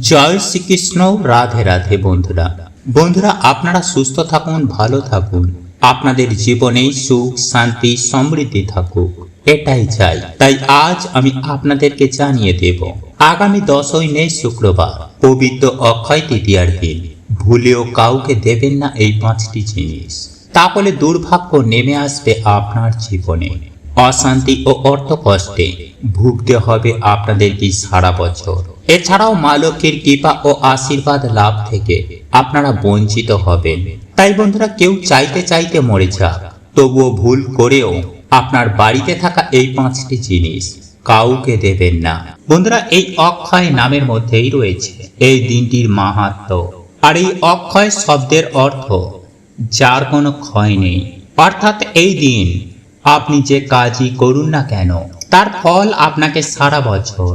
জয় শ্রীকৃষ্ণ, রাধে রাধে বন্ধুরা। বন্ধুরা, আপনারা সুস্থ থাকুন, ভালো থাকুন। আপনাদের জীবনে সুখ, শান্তি, সমৃদ্ধি থাকুক। এটাই চাই। তাই আজ আমি আপনাদেরকে জানিয়ে দেব, আগামী দশই মে শুক্রবার, পবিত্র অক্ষয় তৃতীয়ার দিন। ভুলেও কাউকে দেবেন না এই পাঁচটি জিনিস। তাহলে দুর্ভাগ্য নেমে আসবে আপনার জীবনে। অশান্তি ও অর্থ কষ্টে ভুগতে হবে আপনাদেরকে সারা বছর। এছাড়াও মা লক্ষ্মীর কৃপা ও আশীর্বাদ লাভ থেকে আপনারা বঞ্চিত হবেন। তাই বন্ধুরা, কেউ চাইতে চাইতে মরে যাক, তবুও ভুল করেও আপনার বাড়িতে থাকা এই পাঁচটি জিনিস কাউকে দেবেন না। বন্ধুরা, এই অক্ষয় নামের মধ্যেই রয়েছে। এই দিনটির মাহাত্ম। আর এই অক্ষয় শব্দের অর্থ যার কোনো ক্ষয় নেই। অর্থাৎ এই দিন আপনি যে কাজই করুন না কেন তার ফল আপনাকে সারা বছর,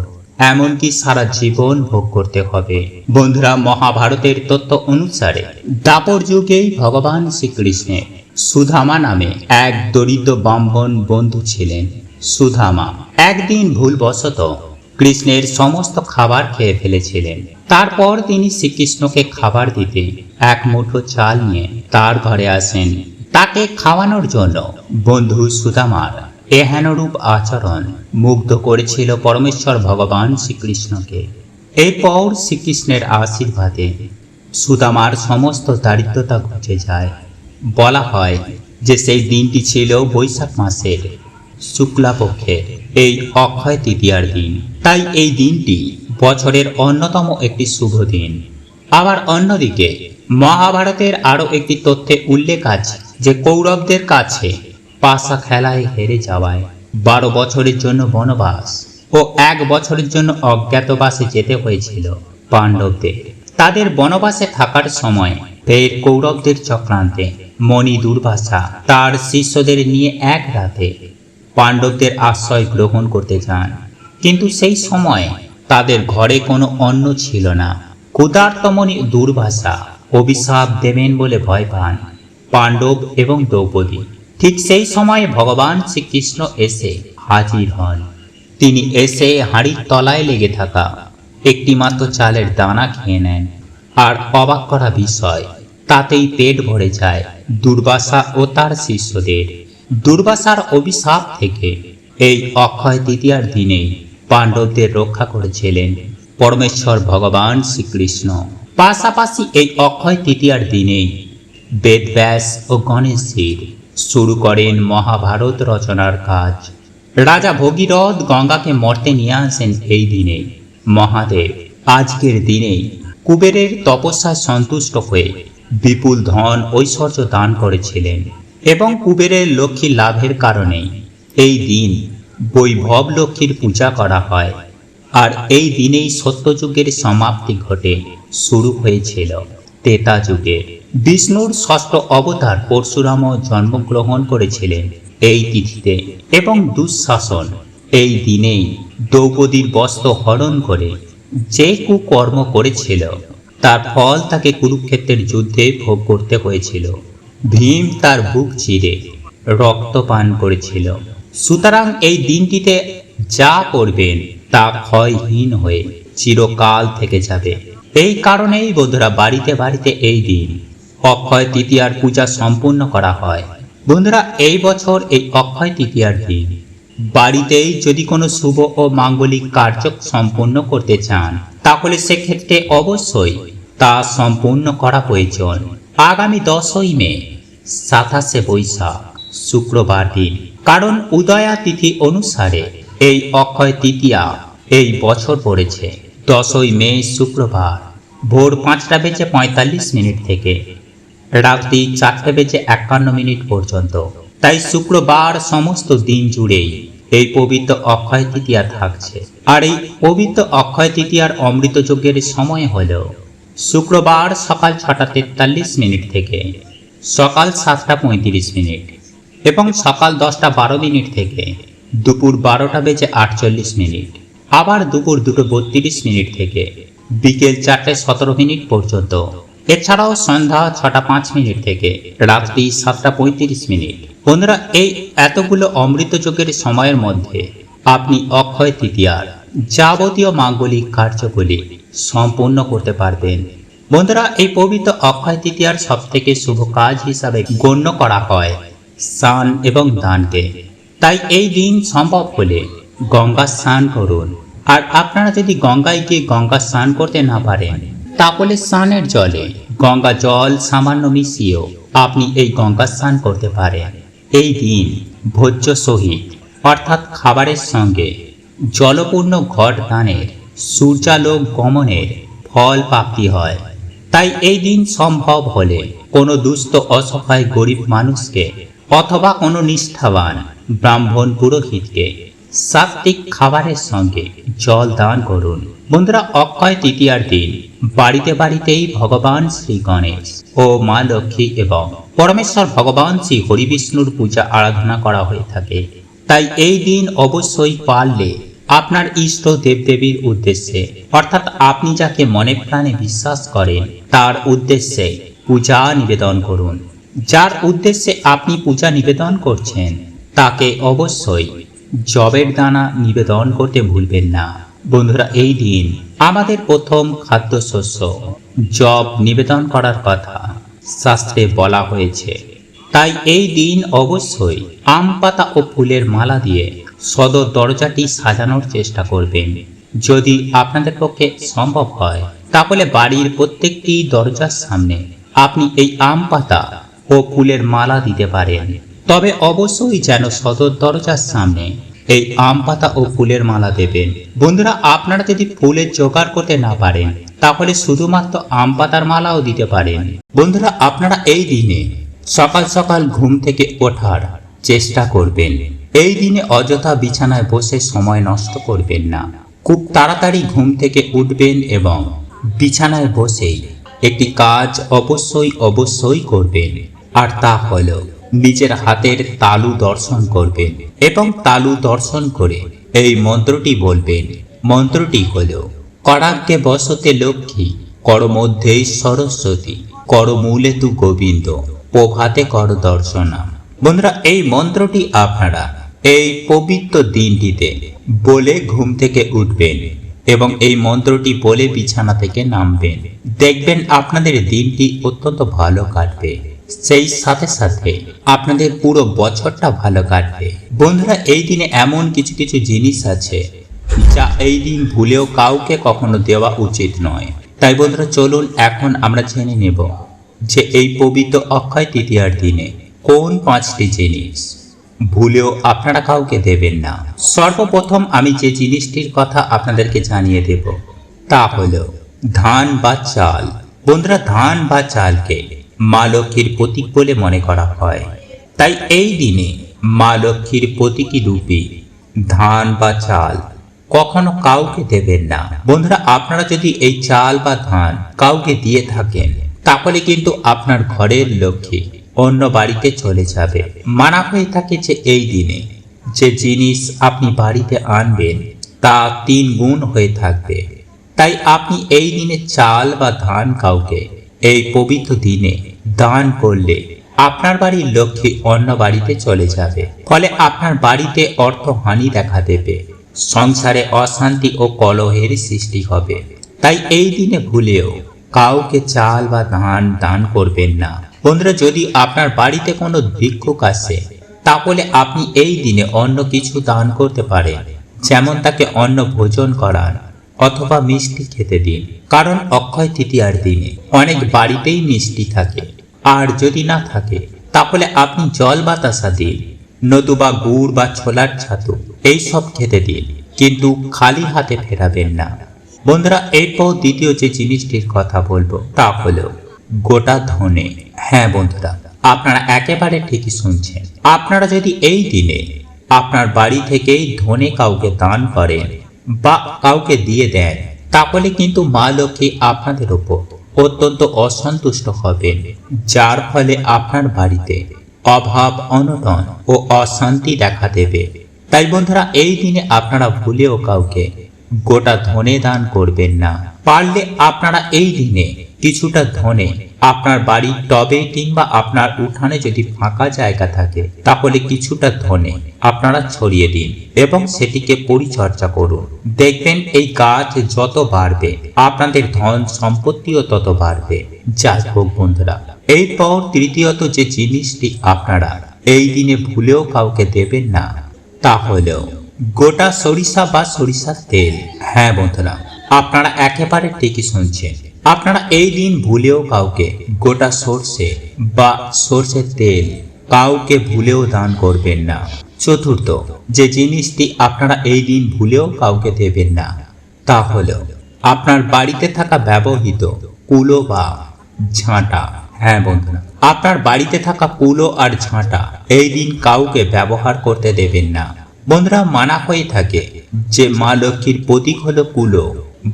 এমনকি সারা জীবন ভোগ করতে হবে। বন্ধুরা, মহাভারতের তথ্য অনুসারে দাপর যুগেই ভগবান শ্রীকৃষ্ণের সুধামা নামে এক দরিদ্র ব্রাহ্মণ বন্ধু ছিলেন সুধামা। একদিন ভুলবশত কৃষ্ণের সমস্ত খাবার খেয়ে ফেলেছিলেন। তারপর তিনি শ্রীকৃষ্ণকে খাবার দিতে এক মুঠো চাল নিয়ে তার ঘরে আসেন। তাকে খাওয়ানোর জন্য বন্ধু সুদামার এহেনরূপ আচরণ মুগ্ধ করেছিল পরমেশ্বর ভগবান শ্রীকৃষ্ণকে। এরপর শ্রীকৃষ্ণের আশীর্বাদে সুদামার সমস্ত দারিদ্রতা ঘুচে যায়। বলা হয় যে সেই দিনটি ছিল বৈশাখ মাসের শুক্লাপক্ষের এই অক্ষয় তৃতীয়ার দিন। তাই এই দিনটি বছরের অন্যতম একটি শুভ দিন। আবার অন্যদিকে মহাভারতের আরও একটি তথ্যে উল্লেখ আছে যে কৌরবদের কাছে পাশা খেলায় হেরে যাওয়ায় বারো বছরের জন্য বনবাস ও এক বছরের জন্য অজ্ঞাতবাসে যেতে হয়েছিল পাণ্ডবদের। তাদের বনবাসে থাকার সময় ফের কৌরবদের চক্রান্তে মণি দুর্বাসা তার শিষ্যদের নিয়ে এক রাতে পাণ্ডবদের আশ্রয় গ্রহণ করতে যান। কিন্তু সেই সময় তাদের ঘরে কোনো অন্ন ছিল না। ক্ষুধার্তমণি দুর্বাসা অভিশাপ দেবেন বলে ভয় পান পাণ্ডব এবং দ্রৌপদী। ঠিক সেই সময়ে ভগবান শ্রীকৃষ্ণ এসে হাজির হন। তিনি এসে হাঁড়ির তলায় লেগে থাকা একটি মাত্র চালের দানা খেয়ে নেন আর অবাক করা বিষয়, তাতেই পেট ভরে যায় দুর্বাসা ও তার শিষ্যদের। দুর্বাসার অভিশাপ থেকে এই অক্ষয় তৃতীয়ার দিনেই পাণ্ডবদের রক্ষা করেছিলেন পরমেশ্বর ভগবান শ্রীকৃষ্ণ। পাশাপাশি এই অক্ষয় তৃতীয়ার দিনেই বেদব্যাস ও গণেশজির শুরু করেন মহাভারত রচনার কাজ। রাজা ভগীরথ গঙ্গাকে মর্তে নিয়ে আসেন এই দিনে। মহাদেব, আজকের দিনেই কুবেরের তপস্যায় সন্তুষ্ট হয়ে বিপুল ধন ঐশ্বর্য দান করেছিলেন এবং কুবেরের লক্ষ্মী লাভের কারণে এই দিন বৈভব লক্ষ্মীর পূজা করা হয়। আর এই দিনেই সত্যযুগের সমাপ্তি ঘটে, শুরু হয়েছিল। তেতা যুগের বিষ্ণুর ষষ্ঠ অবতার পরশুরামও জন্মগ্রহণ করেছিলেন এই তিথিতে এবং দুঃশাসন। এই দিনেই দ্রৌপদীর বস্ত্র হরণ করে যে কুকর্ম করেছিল, তার ফল তাকে কুরুক্ষেত্রের যুদ্ধে ভোগ করতে হয়েছিল। ভীম তার বুক চিরে রক্তপান করেছিল। সুতরাং এই দিনটিতে যা করবেন তা ক্ষয়হীন হয়ে চিরকাল থেকে যাবে। এই কারণেই বন্ধুরা বাড়িতে বাড়িতে এই দিন অক্ষয় তৃতীয়ার পূজা সম্পূর্ণ করা হয়। বন্ধুরা, এই বছর এই অক্ষয় তৃতীয়ার দিন। বাড়িতেই যদি কোনো শুভ ও মাঙ্গলিক কার্য সম্পূর্ণ করতে চান, তাহলে সেক্ষেত্রে অবশ্যই তা সম্পূর্ণ করা প্রয়োজন। আগামী দশই মে, সাতাশে বৈশাখ, শুক্রবার দিন। কারণ উদয়া তিথি অনুসারে এই অক্ষয় তৃতীয়া এই বছর পড়েছে। দশই মে, শুক্রবার। ভোর পাঁচটা বেজে পঁয়তাল্লিশ মিনিট থেকে, রাত্রি চারটে বেজে একান্ন মিনিট পর্যন্ত। তাই শুক্রবার সমস্ত দিন জুড়েই এই পবিত্র অক্ষয় তৃতীয়া থাকছে। আর এই পবিত্র অক্ষয় তৃতীয়ার অমৃত যজ্ঞের সময় হল শুক্রবার সকাল ছটা তেতাল্লিশ মিনিট থেকে, সকাল সাতটা পঁয়ত্রিশ মিনিট এবং সকাল দশটা বারো মিনিট থেকে দুপুর বারোটা বেজে আটচল্লিশ মিনিট, আবার দুপুর দুটো বত্রিশ মিনিট থেকে বিকেল চারটে সতেরো মিনিট পর্যন্ত। এছাড়াও সন্ধ্যা ছটা পাঁচ মিনিট থেকে, রাত্রি সাতটা পঁয়ত্রিশ মিনিট। বন্ধুরা, এই এতগুলো অমৃত যুগের সময়ের মধ্যে আপনি অক্ষয় তৃতীয়ার যাবতীয় মাঙ্গলিক কার্যগুলি সম্পূর্ণ করতে পারবেন। বন্ধুরা, এই পবিত্র অক্ষয় তৃতীয়ার সব থেকে শুভ কাজ হিসাবে গণ্য করা হয় স্নান এবং দানকে তাই এই দিন সম্ভব হলে গঙ্গা স্নান করুন। আর আপনারা যদি গঙ্গায় গিয়ে গঙ্গা স্নান করতে না পারেন, তাহলে স্নানের জলে গঙ্গা জল সামান্য মিশিয়েও আপনি এই গঙ্গা স্নান করতে পারেন। এই দিন ভোজ্য সহিত, অর্থাৎ খাবারের সঙ্গে জলপূর্ণ ঘট দানের সূর্যালোক গমনের ফল প্রাপ্তি হয়। তাই এই দিন সম্ভব হলে কোনো দুস্থ অসহায় গরিব মানুষকে অথবা কোনো নিষ্ঠাবান ব্রাহ্মণ পুরোহিতকে সাত্বিক খাবারের সঙ্গে জল দান করুন। বন্ধুরা, অক্ষয় তৃতীয়ার দিন বাড়িতে বাড়িতেই ভগবান শ্রী গণেশ ও মা লক্ষ্মী এবং পরমেশ্বর ভগবান শ্রী হরিবিষ্ণুর পূজা আরাধনা করা হয়ে থাকে। তাই এই দিন অবশ্যই পারলে আপনার ইষ্ট দেবদেবীর উদ্দেশ্যে, অর্থাৎ আপনি যাকে মনে প্রাণে বিশ্বাস করেন, তার উদ্দেশ্যে পূজা নিবেদন করুন। যার উদ্দেশ্যে আপনি পূজা নিবেদন করছেন, তাকে অবশ্যই জবের দানা নিবেদন করতে ভুলবেন না। বন্ধুরা, এই দিন আমাদের প্রথম খাদ্যশস্য জব নিবেদন করার কথা শাস্ত্রে বলা হয়েছে। তাই এই দিন অবশ্যই আম, পাতা ও ফুলের মালা দিয়ে সদর দরজাটি সাজানোর চেষ্টা করবেন। যদি আপনাদের পক্ষে সম্ভব হয়, তাহলে বাড়ির প্রত্যেকটি দরজার সামনে আপনি এই আম, পাতা ও ফুলের মালা দিতে পারেন। তবে অবশ্যই যেন সদর দরজার সামনে এই আম পাতা ও ফুলের মালা দেবেন। বন্ধুরা, আপনারা যদি ফুলের জোগাড় করতে না পারেন, তাহলে শুধুমাত্র আম পাতার মালাও দিতে পারেন। বন্ধুরা, আপনারা এই দিনে সকাল সকাল ঘুম থেকে ওঠার চেষ্টা করবেন। এই দিনে অযথা বিছানায় বসে সময় নষ্ট করবেন না। খুব তাড়াতাড়ি ঘুম থেকে উঠবেন এবং বিছানায় বসেই একটি কাজ অবশ্যই অবশ্যই করবেন। আর তা হলো নিজের হাতের তালু দর্শন করবেন এবং তালু দর্শন করে এই মন্ত্রটি বলবেন, মন্ত্রটি হলো, করাগ্যে বসতে লক্ষ্মী কর মধ্যে সরস্বতী কর মূলে তু গোবিন্দ, প্রভাতে কর দর্শনাম বন্ধুরা, এই মন্ত্রটি আপনারা এই পবিত্র দিনটিতে বলে ঘুম থেকে উঠবেন এবং এই মন্ত্রটি বলে বিছানা থেকে নামবেন। দেখবেন আপনাদের দিনটি অত্যন্ত ভালো কাটবে। সেই সাথে সাথে আপনাদের পুরো বছরটা ভালো কাটবে। বন্ধুরা, এই দিনে এমন কিছু কিছু জিনিস আছে যা এই দিন ভুলেও কাউকে কখনো দেওয়া উচিত নয়। তাই বন্ধুরা, চলুন এখন আমরা জেনে নেব যে এই পবিত্র অক্ষয় তৃতীয়ার দিনে কোন পাঁচটি জিনিস ভুলেও আপনারা কাউকে দেবেন না। সর্বপ্রথম আমি যে জিনিসটির কথা আপনাদেরকে জানিয়ে দেব, তা হলো ধান বা চাল। বন্ধুরা, ধান বা চালকে মা লক্ষ্মীর প্রতীক বলে মনে করা হয়। তাই এই দিনে মা লক্ষ্মীর প্রতীকী রূপে ধান বা চাল কখনো কাউকে দেবেন না। বন্ধুরা, আপনারা যদি এই চাল বা ধান কাউকে দিয়ে থাকেন, তাহলে কিন্তু আপনার ঘরের লক্ষ্মী অন্য বাড়িতে চলে যাবে। মানা হয়ে থাকে যে এই দিনে যে জিনিস আপনি বাড়িতে আনবেন, তা তিন গুণ হয়ে থাকবে। তাই আপনি এই দিনে চাল বা ধান কাউকে এই পবিত্র দিনে দান করলে আপনার বাড়ির লক্ষ্মী অন্য বাড়িতে চলে যাবে। ফলে আপনার বাড়িতে অর্থহানি দেখা দেবে। সংসারে অশান্তি ও কলহের সৃষ্টি হবে। তাই এই দিনে ভুলেও কাউকে চাল বা ধান দান করবেন না। বন্ধুরা, যদি আপনার বাড়িতে কোনো ভিক্ষুক আসে, তাহলে আপনি এই দিনে অন্য কিছু দান করতে পারেন। যেমন তাকে অন্ন ভোজন করান অথবা মিষ্টি খেতে দিন, কারণ অক্ষয় তৃতীয়ার দিনে অনেক বাড়িতেই মিষ্টি থাকে। আর যদি না থাকে, তাহলে আপনি জল বাতাসা দিন, নতুবা গুড় বা ছোলার ছাতু এইসব খেতে দিন, কিন্তু খালি হাতে ফেরাবেন না। বন্ধুরা, এরপর দ্বিতীয় যে জিনিসটির কথা বলব, তা হলো গোটা ধনে। হ্যাঁ বন্ধুরা, আপনারা একেবারে ঠিকই শুনছেন। আপনারা যদি এই দিনে আপনার বাড়ি থেকেই ধনে কাউকে দান করেন বা কাউকে দিয়ে দেন তাহলে কিন্তু মা লক্ষ্মী আপনাদের ওপর অত্যন্ত অসন্তুষ্ট হবেন, যার ফলে আপনার বাড়িতে অভাব, অনটন ও অশান্তি দেখা দেবে। তাই বন্ধুরা, এই দিনে আপনারা ভুলেও কাউকে গোটা ধনে দান করবেন না। পারলে আপনারা এই দিনে কিছুটা ধনে আপনার বাড়ির টবে কিংবা আপনার উঠানে যদি ফাঁকা জায়গা থাকে, তাহলে কিছুটা ধনে আপনারা ছড়িয়ে দিন এবং সেটিকে পরিচর্যা করুন। দেখবেন এই গাছ যত বাড়বে, আপনাদের ধন সম্পত্তিও তত বাড়বে। যাই হোক বন্ধুরা, এরপর তৃতীয়ত যে জিনিসটি আপনারা এই দিনে ভুলেও কাউকে দেবেন না, তা হলো গোটা সরিষা বা সরিষার তেল। হ্যাঁ বন্ধুরা, আপনারা একেবারে ঠিকই শুনছেন। আপনারা এই দিন ভুলেও কাউকে গোটা সর্ষে বা সর্ষের তেল কাউকে ভুলেও দান করবেন না। চতুর্থ, যে জিনিসটি আপনারা এই দিন ভুলেও কাউকে দেবেন না, তা হলো আপনার বাড়িতে থাকা ব্যবহৃত কুলো বা ঝাঁটা। হ্যাঁ বন্ধুরা, আপনার বাড়িতে থাকা কুলো আর ঝাঁটা এই দিন কাউকে ব্যবহার করতে দেবেন না। বন্ধুরা, মানা হয়ে থাকে যে মা লক্ষ্মীর প্রতীক হলো কুলো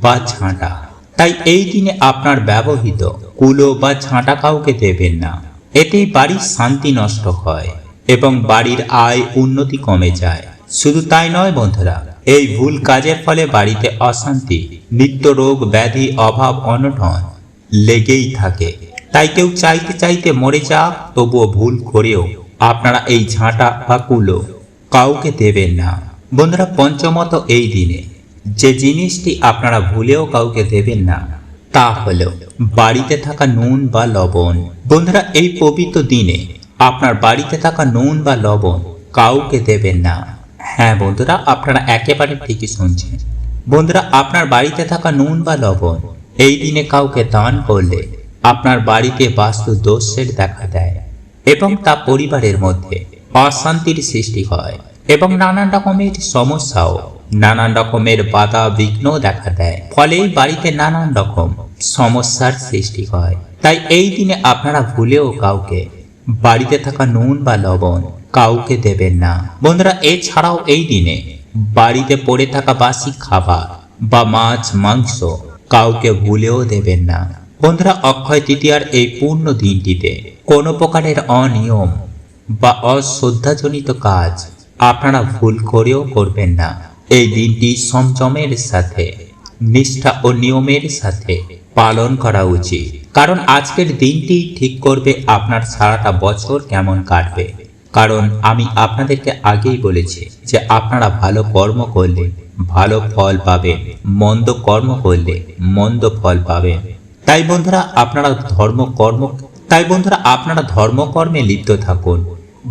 বা ঝাঁটা। তাই এই দিনে আপনার ব্যবহৃত কুলো বা ছাঁটা কাউকে দেবেন না। এতে বাড়ির শান্তি নষ্ট হয় এবং বাড়ির আয় উন্নতি কমে যায়। শুধু তাই নয় বন্ধুরা, এই ভুল কাজের ফলে বাড়িতে অশান্তি নিত্য রোগ ব্যাধি, অভাব, অনটন লেগেই থাকে। তাই কেউ চাইতে চাইতে মরে যাক, তবুও ভুল করেও আপনারা এই ঝাঁটা বা কুলো কাউকে দেবেন না। বন্ধুরা, পঞ্চমত এই দিনে যে জিনিসটি আপনারা ভুলেও কাউকে দেবেন না, তা হলো বাড়িতে থাকা নুন বা লবণ। বন্ধুরা, এই পবিত্র দিনে আপনার বাড়িতে থাকা নুন বা লবণ কাউকে দেবেন না। হ্যাঁ বন্ধুরা, আপনারা একেবারে ঠিকই শুনছেন। বন্ধুরা, আপনার বাড়িতে থাকা নুন বা লবণ এই দিনে কাউকে দান করলে আপনার বাড়িতে বাস্তু দোষের দেখা দেয় এবং তা পরিবারের মধ্যে অশান্তির সৃষ্টি হয় এবং নানান রকমের সমস্যাও নানান রকমের বাধা বিঘ্ন দেখা দেয়। ফলে বাড়িতে নানান রকম সমস্যার সৃষ্টি হয়। তাই এই দিনে আপনারা ভুলেও কাউকে, বাড়িতে থাকা নুন বা লবণ কাউকে দেবেন না। বন্ধুরা, এছাড়াও এই দিনে বাড়িতে পড়ে থাকা বাসি খাবার বা মাছ, মাংস কাউকে ভুলেও দেবেন না। বন্ধুরা, অক্ষয় তৃতীয়ার এই পূর্ণ দিনটিতে কোনো প্রকারের অনিয়ম বা অশ্রদ্ধাজনিত কাজ আপনারা ভুল করেও করবেন না। এই দিনটি সংযমের সাথে, নিষ্ঠা ও নিয়মের সাথে পালন করা উচিত। কারণ আজকের দিনটি ঠিক করবে আপনার সারাটা বছর কেমন কাটবে। কারণ আমি আপনাদেরকে আগেই বলেছি যে আপনারা ভালো কর্ম করলে ভালো ফল পাবেন, মন্দ কর্ম করলে মন্দ ফল পাবেন। তাই বন্ধুরা, আপনারা ধর্ম কর্ম, তাই বন্ধুরা, আপনারা ধর্মকর্মে লিপ্ত থাকুন।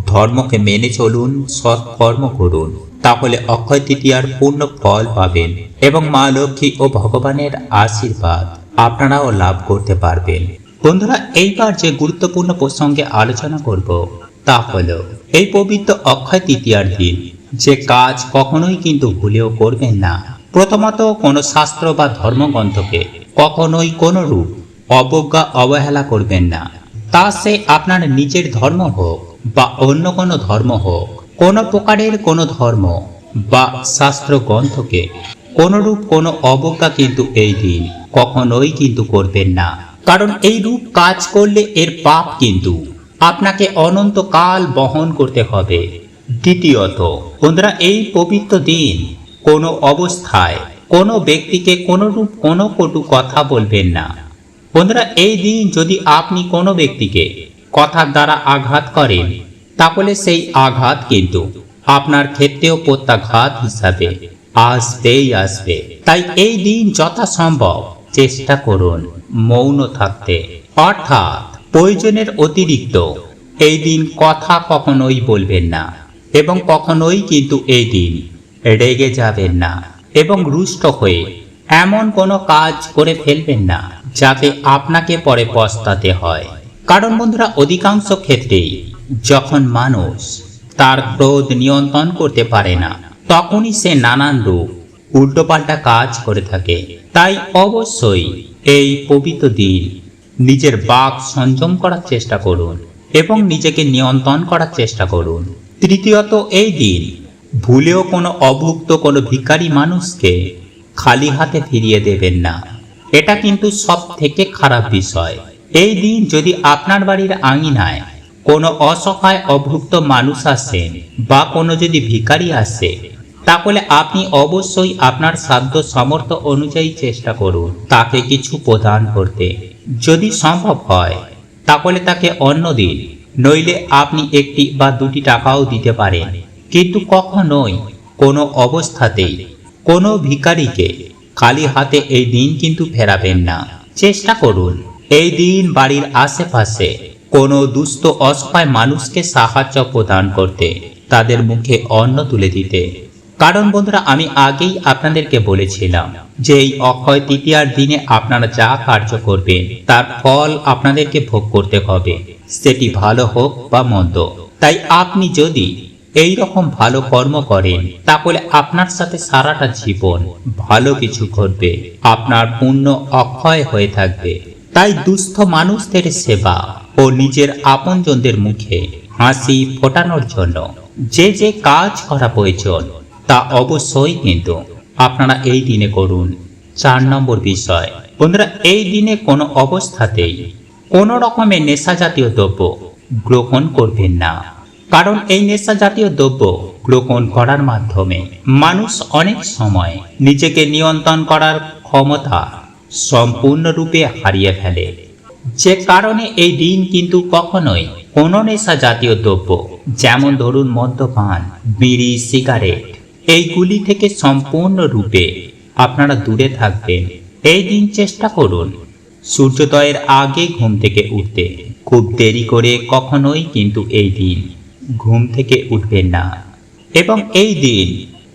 ধর্মকে মেনে চলুন সৎ কর্ম করুন। তাহলে অক্ষয় তৃতীয়ার পূর্ণ ফল পাবেন এবং মা লক্ষ্মী ও ভগবানের আশীর্বাদ আপনারাও লাভ করতে পারবেন। বন্ধুরা, এইবার যে গুরুত্বপূর্ণ প্রসঙ্গে আলোচনা করব তা হলো এই পবিত্র অক্ষয় তৃতীয়ার দিন। যে কাজ কখনোই কিন্তু ভুলেও করবেন না। প্রথমত কোনো শাস্ত্র বা ধর্মগ্রন্থকে কখনোই কোনো রূপ অবজ্ঞা, অবহেলা করবেন না। তা সে আপনার নিজের ধর্ম হোক বা অন্য কোনো ধর্ম হোক কোনো প্রকারের কোনো ধর্ম বা শাস্ত্র গ্রন্থকে কোনরূপ কোনো অবজ্ঞা কিন্তু এই দিন কখনোই কিন্তু করবেন না। কারণ এই রূপ কাজ করলে এর পাপ কিন্তু আপনাকে অনন্তকাল বহন করতে হবে। দ্বিতীয়ত, বন্ধুরা, এই পবিত্র দিন কোনো অবস্থায় কোনো ব্যক্তিকে কোনোরূপ কোনো কটু কথা বলবেন না। বন্ধুরা, এই দিন যদি আপনি কোনো ব্যক্তিকে কথার দ্বারা আঘাত করেন তাহলে সেই আঘাত কিন্তু আপনার ক্ষেত্রেও প্রত্যাঘাত হিসাবে আসবেই আসবে। তাই এই দিন যথাসম্ভব চেষ্টা করুন মৌন থাকতে। অর্থাৎ প্রয়োজনের অতিরিক্ত এই দিন কথা কখনোই বলবেন না এবং কখনোই কিন্তু এই দিন রেগে যাবেন না এবং রুষ্ট হয়ে এমন কোনো কাজ করে ফেলবেন না যাতে আপনাকে পরে পস্তাতে হয়। কারণ বন্ধুরা, অধিকাংশ ক্ষেত্রেই যখন মানুষ তার ক্রোধ নিয়ন্ত্রণ করতে পারে না, তখনই সে নানান রূপ, উল্টোপাল্টা কাজ করে থাকে। তাই অবশ্যই এই পবিত্র দিন নিজের বাক সংযম করার চেষ্টা করুন এবং নিজেকে নিয়ন্ত্রণ করার চেষ্টা করুন। তৃতীয়ত, এই দিন ভুলেও কোনো অভুক্ত, কোনো ভিখারি মানুষকে খালি হাতে ফিরিয়ে দেবেন না। এটা কিন্তু সব থেকে খারাপ বিষয়। এই দিন যদি আপনার বাড়ির আঙিনায় কোনো অসহায় অভুক্ত মানুষ আসেন বা কোনো যদি ভিখারি আসে, তাহলে আপনি অবশ্যই আপনার সাধ্য সামর্থ্য অনুযায়ী চেষ্টা করুন তাকে কিছু প্রদান করতে। যদি সম্ভব হয়, তাহলে তাকে অন্য দিন, নইলে আপনি একটি বা দুটি টাকাও দিতে পারেন। কিন্তু কখনোই কোনো অবস্থাতেই কোনো ভিখারিকে খালি হাতে এই দিন কিন্তু ফেরাবেন না। চেষ্টা করুন, এই দিন বাড়ির আশেপাশে কোনো দুস্থ অসহায় মানুষকে সাহায্য প্রদান করতে, তাদের মুখে অন্ন তুলে দিতে। কারণ বন্ধুরা, আমি আগেই আপনাদেরকে বলেছিলাম যে এই অক্ষয় তৃতীয়ার দিনে আপনারা যা কার্য করবেন, তার ফল আপনাদেরকে ভোগ করতে হবে। সেটি ভালো হোক বা মন্দ। তাই আপনি যদি এই রকম ভালো কর্ম করেন, তাহলে আপনার সাথে সারাটা জীবন ভালো কিছু ঘটবে। আপনার পুণ্য অক্ষয় হয়ে থাকবে। তাই দুস্থ মানুষদের সেবা ও নিজের আপনজনদের মুখে হাসি ফোটানোর জন্য। যে যে কাজ করা প্রয়োজন, তা অবশ্যই কিন্তু আপনারা এই দিনে করুন। চার নম্বর বিষয়, বন্ধুরা, এই দিনে কোনো অবস্থাতেই কোনো রকমের নেশা জাতীয় দ্রব্য গ্রহণ করবেন না। কারণ এই নেশা জাতীয় দ্রব্য গ্রহণ করার মাধ্যমে মানুষ অনেক সময় নিজেকে নিয়ন্ত্রণ করার ক্ষমতা সম্পূর্ণরূপে হারিয়ে ফেলে। যে কারণে এই দিন কিন্তু কখনোই কোনো নেশা জাতীয় দ্রব্য, যেমন ধরুন মদ্যপান, বিড়ি, সিগারেট, এইগুলি থেকে সম্পূর্ণরূপে আপনারা দূরে থাকবেন। এই দিন চেষ্টা করুন। সূর্যোদয়ের আগে ঘুম থেকে উঠতে। খুব দেরি করে কখনোই কিন্তু এই দিন ঘুম থেকে উঠবেন না। এবং এই দিন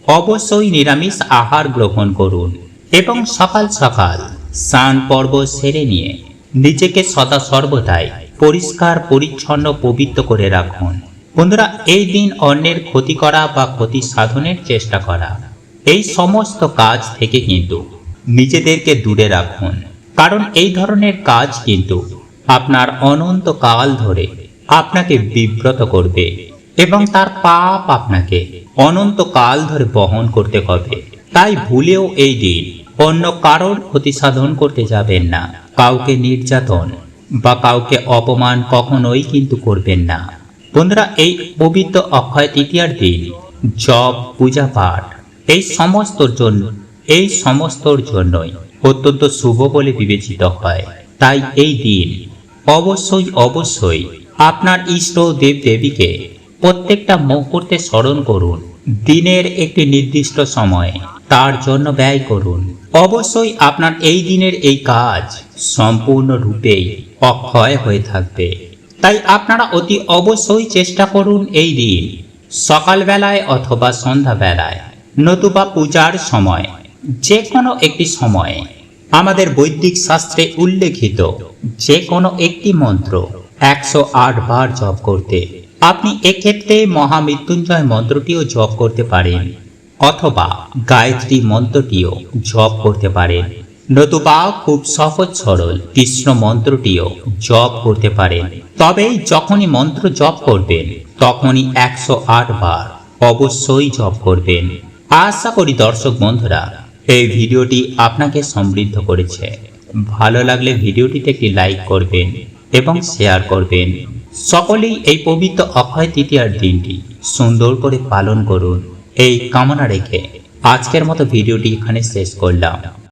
অবশ্যই নিরামিষ আহার গ্রহণ করুন এবং সকাল সকাল স্নান পর্ব সেরে নিয়ে নিজেকে সদা সর্বদাই পরিষ্কার, পরিচ্ছন্ন, পবিত্র করে রাখুন। বন্ধুরা, এই দিন অন্যের ক্ষতি করা বা ক্ষতি সাধনের চেষ্টা করা, এই সমস্ত কাজ থেকে কিন্তু নিজেদেরকে দূরে রাখুন। কারণ এই ধরনের কাজ কিন্তু আপনার অনন্ত কাল ধরে আপনাকে বিব্রত করবে এবং তার পাপ আপনাকে অনন্ত কাল ধরে বহন করতে হবে। তাই ভুলেও এই দিন অন্য কারোর ক্ষতি সাধন করতে যাবেন না। কাউকে নির্যাতন বা কাউকে অপমান কখনোই কিন্তু করবেন না। বন্ধুরা, এই পবিত্র অক্ষয় তৃতীয়ার দিন জপ পূজা পাঠ এই সমস্তর জন্য, এই সমস্তর জন্যই অত্যন্ত শুভ বলে বিবেচিত হয়। তাই এই দিন অবশ্যই অবশ্যই আপনার ইষ্ট দেব দেবীকে প্রত্যেকটা মুহূর্তে স্মরণ করুন। দিনের একটি নির্দিষ্ট সময়ে তার জন্য ব্যয় করুন। অবশ্যই আপনার এই দিনের এই কাজ সম্পূর্ণরূপেই অক্ষয় হয়ে থাকবে। তাই আপনারা অতি অবশ্যই চেষ্টা করুন এই দিন, সকালবেলায় অথবা সন্ধ্যাবেলায়, নতুবা পূজার সময় যে কোনো একটি সময়ে। আমাদের বৈদিক শাস্ত্রে উল্লেখিত যে কোনো একটি মন্ত্র একশো আট বার জপ করতে। আপনি এক্ষেত্রে মহামৃত্যুঞ্জয় মন্ত্রটিও জপ করতে পারেন। অথবা গায়ত্রী মন্ত্রটিও জপ করতে পারেন। নতুবা খুব সহজ সরল কৃষ্ণ মন্ত্রটিও জপ করতে পারেন। তবে যখনই মন্ত্র জপ করবেন, তখনই একশো আট বার অবশ্যই জপ করবেন। আশা করি দর্শক বন্ধুরা, এই ভিডিওটি আপনাকে সমৃদ্ধ করেছে। ভালো লাগলে ভিডিওটিতে একটি লাইক করবেন এবং শেয়ার করবেন। সকলেই এই পবিত্র অক্ষয় তৃতীয়ার দিনটি সুন্দর করে পালন করুন। এই কামনা রেখে আজকের মতো ভিডিওটি এখানে শেষ করলাম।